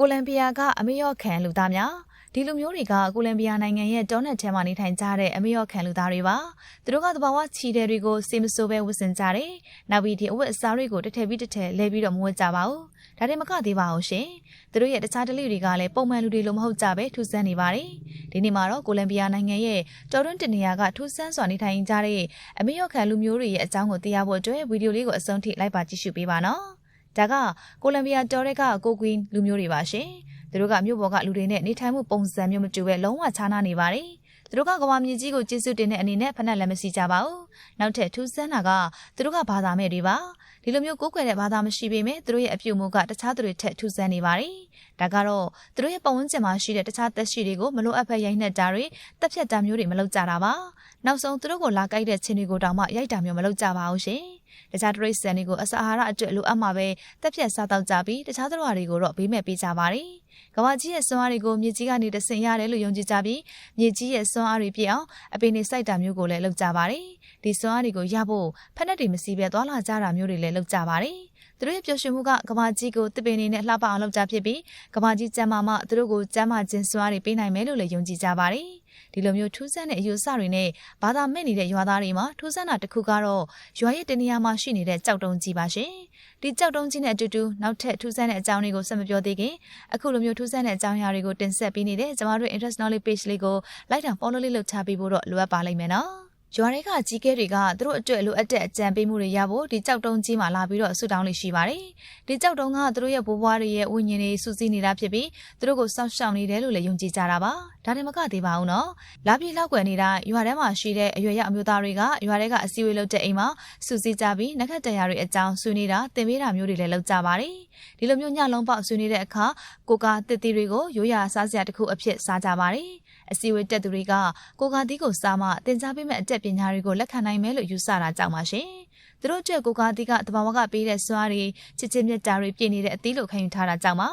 ကိုလံဘီယာကအမေရော့ခံလူသားများဒီလူမျိုးတွေကကိုလံဘီယာနိုင်ငံရဲ့တောနက်ထဲမှာနေထိုင်ကြတဲ့အမေရော့ခံလူသားတွေပါသူတို့ကသဘာဝချီတဲ့တွေကိုစေမစိုးပဲဝတ်ဆင်ကြတယ်နောက်ပြီးဒီအဝတ်အစားတွေကိုတစ်ထည်ပြီးတစ်ထည်လဲပြီးတော့မဝတ်ကြပါဘူးဒါတည်းမကသေးပါဘူးရှင်သူတို့ရဲ့တခြားတလိတွေကလည်းပုံမှန်လူတွေလိုမဟုတ်ကြပဲထူးဆန်းနေပါတယ်ဒီနေ့မှာတော့ကိုလံဘီယာနိုင်ငံရဲ့တောတွင်းတင်နေရာကထူးဆန်းစွာနေထိုင်ကြတဲ့အမေရော့ခံလူမျိုးတွေရဲ့အကြောင်းကိုသိရဖို့အတွက်ဗီဒီယိုလေးကိုအဆုံးထိလိုက်ပါကြည့်ရှုပေးပါနော် ဒါကကိုလံဘီယာတောတွေကကိုကွင်းလူမျိုးတွေပါရှင်။သူတို့ကမြို့ပေါ်ကလူတွေနဲ့နေထိုင်မှုပုံစံမျိုးမတူပဲလုံးဝခြားနားနေပါတယ်။သူတို့ကကဘာမြေကြီးကိုကျေးဇူးတင်တဲ့အနေနဲ့ဖက်နဲ့လည်းမရှိကြပါဘူး။နောက်ထပ်ထူးဆန်းတာကသူတို့ကဘာသာမဲ့တွေပါ။ဒီလိုမျိုးကိုးကွယ်တဲ့ဘာသာမရှိပေမဲ့သူတို့ရဲ့အပြုအမူကတခြားသူတွေထက်ထူးဆန်းနေပါတယ်။ဒါကတော့သူတို့ရဲ့ပတ်ဝန်းကျင်မှာရှိတဲ့တခြားသက်ရှိတွေကိုမလိုအပ်ဘဲရိုက်နှက်တာတွေတက်ဖြတ်တာမျိုးတွေမလုပ်ကြတာပါ။နောက်ဆုံးသူတို့ကိုလာကြိုက်တဲ့ချင်းတွေကိုတောင်မှရိုက်တာမျိုးမလုပ်ကြပါဘူးရှင်။တခြားတရိတ်ဆန်တွေကိုအစာအာဟာရအတွက်လိုအပ်မှာပဲတက်ဖြတ်စားတော့ကြပြီးတခြားသတ္တဝါတွေကိုတော့ဘေးမဲ့ပေးကြပါတယ်။ကမ္ဘာကြီးရဲ့စွမ်းအားတွေကိုမြေကြီးကနေတဆင့်ရတယ်လို့ယုံကြည်ကြပြီးမြေကြီးရဲ့စွမ်းအားတွေပြည့်အောင်အပင်တွေစိုက်တာမျိုးကိုလည်းလုပ်ကြပါတယ်။ဒီစွမ်းအားတွေကိုရဖို့ဖက်နှက်တွေမစီးပဲသွားလာကြတာမျိုးတွေလည်းလုပ်ကြပါတယ်။ သူတို့ရဲ့ပျော်ရွှင်မှုကကမာကြီးကိုတစ်ပင်နေနဲ့လှပအောင်လုပ်ကြဖြစ်ပြီးကမာကြီးကျမ်းမာမှသူတို့ကိုကျမ်းမာခြင်းစွမ်းအားတွေပေးနိုင်မယ်လို့လည်းယုံကြည်ကြပါတယ်။ဒီလိုမျိုးထူးဆန်းတဲ့အယူအဆတွေနဲ့ဘာသာမဲ့နေတဲ့ရွာသားတွေမှာထူးဆန်းတာတစ်ခုကတော့ရွာရဲ့တနေရာမှာရှိနေတဲ့ကြောက်တုံးကြီးပါရှင်။ဒီကြောက်တုံးကြီးနဲ့အတူတူနောက်ထပ်ထူးဆန်းတဲ့အကြောင်းတွေကိုဆက်မပြောသေးခင်အခုလိုမျိုးထူးဆန်းတဲ့အကြောင်းအရာတွေကိုတင်ဆက်ပေးနေတဲ့ကျမတို့ interest knowledge page လေးကိုလိုက်တာ follow လေးလုပ်ချပေးဖို့တော့လိုအပ်ပါလိမ့်မယ်နော်။ ရွာတွေကကြီးကဲတွေကသူတို့အတွက်လိုအပ်တဲ့အကြံပေးမှုတွေရဖို့ဒီကြောက်တုံးကြီးမှာလာပြီးတော့ဆူတောင်းလေးရှိပါတယ်။ဒီကြောက်တုံးကသူတို့ရဲ့ဘိုးဘွားတွေရဲ့ဝိညာဉ်တွေစုစည်းနေတာဖြစ်ပြီးသူတို့ကိုစောင့်ရှောက်နေတယ်လို့လည်းယုံကြည်ကြတာပါ။ဒါတင်မကသေးပါဘူးနော်။လာပြီးလောက်ွယ်နေတာရွာထဲမှာရှိတဲ့အရွယ်ရောက်အမျိုးသားတွေကရွာထဲကအစည်းအဝေးလုပ်တဲ့အိမ်မှာစုစည်းကြပြီးနက်ခတ်တရားတွေအကြောင်းဆွေးနေတာတင်ပေးတာမျိုးတွေလည်းလုပ်ကြပါတယ်။ဒီလိုမျိုးညလုံးပေါက်ဆွေးနေတဲ့အခါကိုကတစ်တီတွေကိုရိုးရာစားစရာတစ်ခုအဖြစ်စားကြပါတယ်။အစည်းအဝေးတက်သူတွေကကိုကတီးကိုစားမှတင် जा ပေးမဲ့အတက်ပညာတွေကိုလက်ခံနိုင်မယ်လို့ယူဆတာကြောင့်ပါရှင်။သူတို့အတွက်ကိုကာတီကတဘာဝကပေးတဲ့စွားတွေချစ်ချင်းမြတ်တာတွေပြည့်နေတဲ့အသီးလိုခံယူထားတာကြောင့်ပါ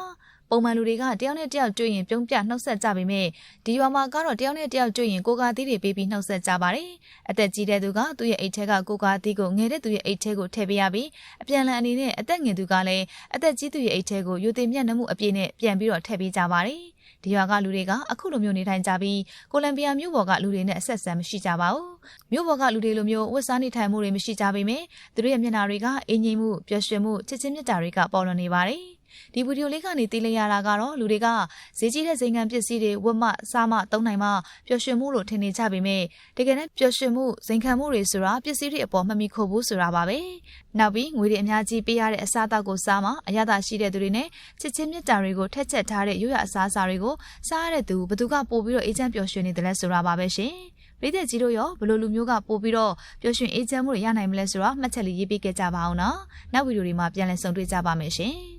ပုံမှန်လူတွေကတယောက်နဲ့တယောက်တွေ့ရင်ပြုံးပြနှုတ်ဆက်ကြပေမဲ့ဒီရွာမှာကတော့တယောက်နဲ့တယောက်တွေ့ရင်ကိုကာသီးတွေပေးပြီးနှုတ်ဆက်ကြပါတယ်။အသက်ကြီးတဲ့သူကသူ့ရဲ့အိတ်ထဲကကိုကာသီးကိုငယ်တဲ့သူရဲ့အိတ်ထဲကိုထည့်ပေးရပြီးအပြန်လန်အနေနဲ့အသက်ငယ်သူကလည်းအသက်ကြီးသူရဲ့အိတ်ထဲကိုယူတင်မြတ်နှမှုအပြည့်နဲ့ပြန်ပြီးတော့ထည့်ပေးကြပါတယ်။ဒီရွာကလူတွေကအခုလိုမျိုးနေထိုင်ကြပြီးကိုလံဘီယာမြို့ပေါ်ကလူတွေနဲ့အဆက်အဆံမရှိကြပါဘူး။မြို့ပေါ်ကလူတွေလိုမျိုးဝတ်စားနေထိုင်မှုတွေမရှိကြပေမဲ့သူတို့ရဲ့မျက်နှာတွေကအင်းငိမ့်မှုပျော်ရွှင်မှုချစ်ချင်းမြတ်တာတွေကပေါ်လွင်နေပါတယ်။ ဒီဗီဒီယိုလေးကနေသိလိုက်ရတာကတော့လူတွေကဈေးကြီးတဲ့ဇိမ်ခံပစ္စည်းတွေဝတ်မှစားမှသုံးနိုင်မှပျော်ရွှင်မှုလို့ထင်နေကြပေမဲ့တကယ်နဲ့ပျော်ရွှင်မှုဇိမ်ခံမှုတွေဆိုတာပစ္စည်းတွေအပေါ်မမီခိုဘူးဆိုတာပါပဲနောက်ပြီးငွေတွေအများကြီးပေးရတဲ့အစားအသောက်ကိုစားမှအရသာရှိတဲ့သူတွေနဲ့ချစ်ချင်းမြတ်တာတွေကိုထက်ချက်ထားတဲ့ရိုးရအစားအစာတွေကိုစားရတဲ့သူဘသူကပို့ပြီးတော့အေးချမ်းပျော်ရွှင်နေတယ်လဲဆိုတာပါပဲရှင်ပြည်သက်ကြီးတို့ရောဘလို့လူမျိုးကပို့ပြီးတော့ပျော်ရွှင်အေးချမ်းမှုတွေရနိုင်မလဲဆိုတော့မှတ်ချက်လေးရေးပေးခဲ့ကြပါအောင်နော်နောက်ဗီဒီယိုတွေမှာပြန်လည်ဆုံတွေ့ကြပါမယ်ရှင်